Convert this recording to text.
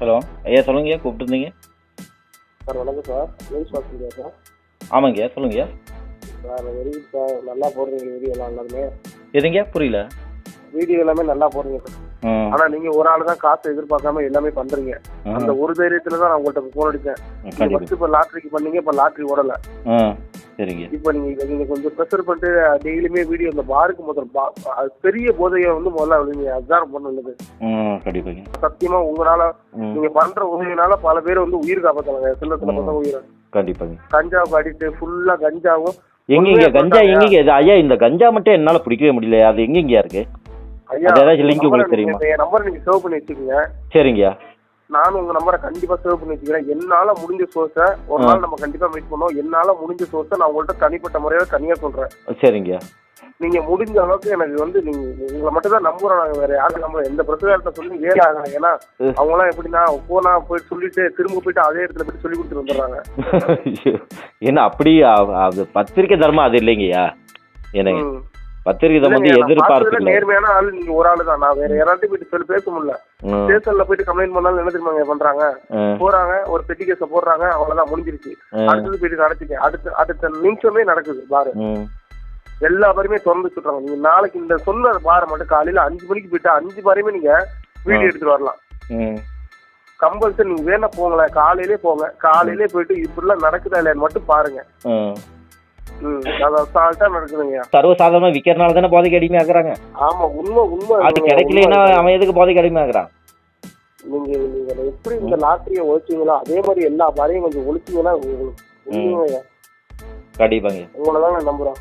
Hello. ஐயா சொல்லுங்கய்யா கூப்பிட்டுருந்தீங்க. சார் வணக்கம் சார். நியூஸ் பார்த்துருக்கீங்க சார். ஆமாங்கய்யா சொல்லுங்கய்யா. சார் வெரி சார் நல்லா போடுறீங்க வீடியோ எல்லாம் எல்லாமே எதுங்கய்யா புரியல. வீடியோ எல்லாமே நல்லா போடுறீங்க சார். ஆனா நீங்க ஒரு ஆள் தான் காசு எதிர்பார்க்காம எல்லாமே பண்றீங்க. அந்த ஒரு தைரியத்துல தான் நான் உங்கள்கிட்ட போன் அடிச்சேன். ஃபர்ஸ்ட் இப்ப லாட்ரிக்கு பண்ணீங்க இப்ப லாட்ரி ஓடல. சரிங்க. இப்ப நீங்க நீங்க கொஞ்சம் ப்ரெஷர் பண்ணிட்டு டெய்லியுமே வீடியோ இந்த பாருக்கு முதல் பா அது பெரிய போதையை வந்து முதல்ல நீங்க அப்சர்வ் பண்ணுது கண்டிப்பாங்க. சத்தியமா உங்களால நீங்க பண்ற உதவினால பல பேர் வந்து உயிர் காப்பாத்தலாங்க சில சில பசங்க உயிரை. கண்டிப்பாங்க. கஞ்சாவுக்கு அடிட்டு ஃபுல்லா கஞ்சாவும் எங்கெங்க கஞ்சா எங்கெங்க? இது ஐயா இந்த கஞ்சா மட்டும் என்னால பிடிக்கவே முடியல அது எங்கெங்கயா இருக்கு? ஐயா ஏதாச்சும் உங்க உங்களுக்கு தெரியுமா? என் நம்பர் நீங்க சேவ் பண்ணி வச்சுக்கோங்க. சரிங்கய்யா. நானும் உங்க நம்பரை கண்டிப்பா சேவ் பண்ணி வச்சுக்கிறேன். என்னால முடிஞ்ச சோர்ஸ ஒரு. நாள் நம்ம கண்டிப்பா மீட் பண்ணுவோம். என்னால முடிஞ்ச சோர்ஸ நான் உங்கள்ட்ட தனிப்பட்ட முறையில தனியா சொல்றேன். சரிங்கய்யா நீங்க முடிஞ்ச அளவுக்கு எனக்கு வந்து நீங்க உங்களை மட்டும் தான் நம்புறோம் நாங்க வேற யாரும் நம்புறோம் எந்த பிரச்சனை சொல்லி வேலை ஆகலாம் ஏன்னா. அவங்க எல்லாம் எப்படின்னா போனா போய் சொல்லிட்டு திரும்ப போயிட்டு அதே இடத்துல போய் சொல்லி கொடுத்துட்டு வந்துடுறாங்க. என்ன அப்படி பத்திரிக்கை தர்மம் அது இல்லைங்கய்யா. எனக்கு தர்மம் வந்து எதிர்பார்க்கல நேர்மையான ஆள் நீங்க ஒரு ஆளு தான் நான் வேற யாராட்டும் போயிட்டு சொல்லி பேச முடியல. ஸ்டேஷன்ல போயிட்டு கம்ப்ளைண்ட் பண்ணாலும் என்ன தெரியுமாங்க பண்றாங்க? போறாங்க ஒரு பெட்டி கேஸ போடுறாங்க அவ்வளவுதான் முடிஞ்சிருச்சு. அடுத்தது போயிட்டு நடத்திக்க. அடுத்த அடுத்த நிமிஷமே நடக்குது பாரு. எல்லா பாருமே திறந்து சொல்றாங்க நீங்க நாளைக்கு இந்த சொன்ன பாரை மட்டும் காலையில அஞ்சு மணிக்கு போயிட்டு அஞ்சு பாரையுமே நீங்க வீடியோ எடுத்துட்டு வரலாம். கம்பல்சரி நீங்க வேணா போங்களேன் காலையிலே போங்க. காலையிலே போயிட்டு இப்படிலாம் நடக்குதா இல்லையான்னு மட்டும் பாருங்க. சர்வசாதாரணமா விற்கிறனால தானே போதைக்கு அடிமையாக்குறாங்க ஆமா உண்மை உண்மை. அது கிடைக்கலன்னா. அவன் எதுக்கு போதைக்கு அடிமையாக்குறான் நீங்க நீங்க எப்படி இந்த லாட்டரியை ஒழிச்சீங்களோ அதே மாதிரி எல்லா பாரையும் கொஞ்சம் ஒழிச்சீங்கன்னா உங்களுக்கு கண்டிப்பாங்க. உங்களை தான் நான் நம்புறேன்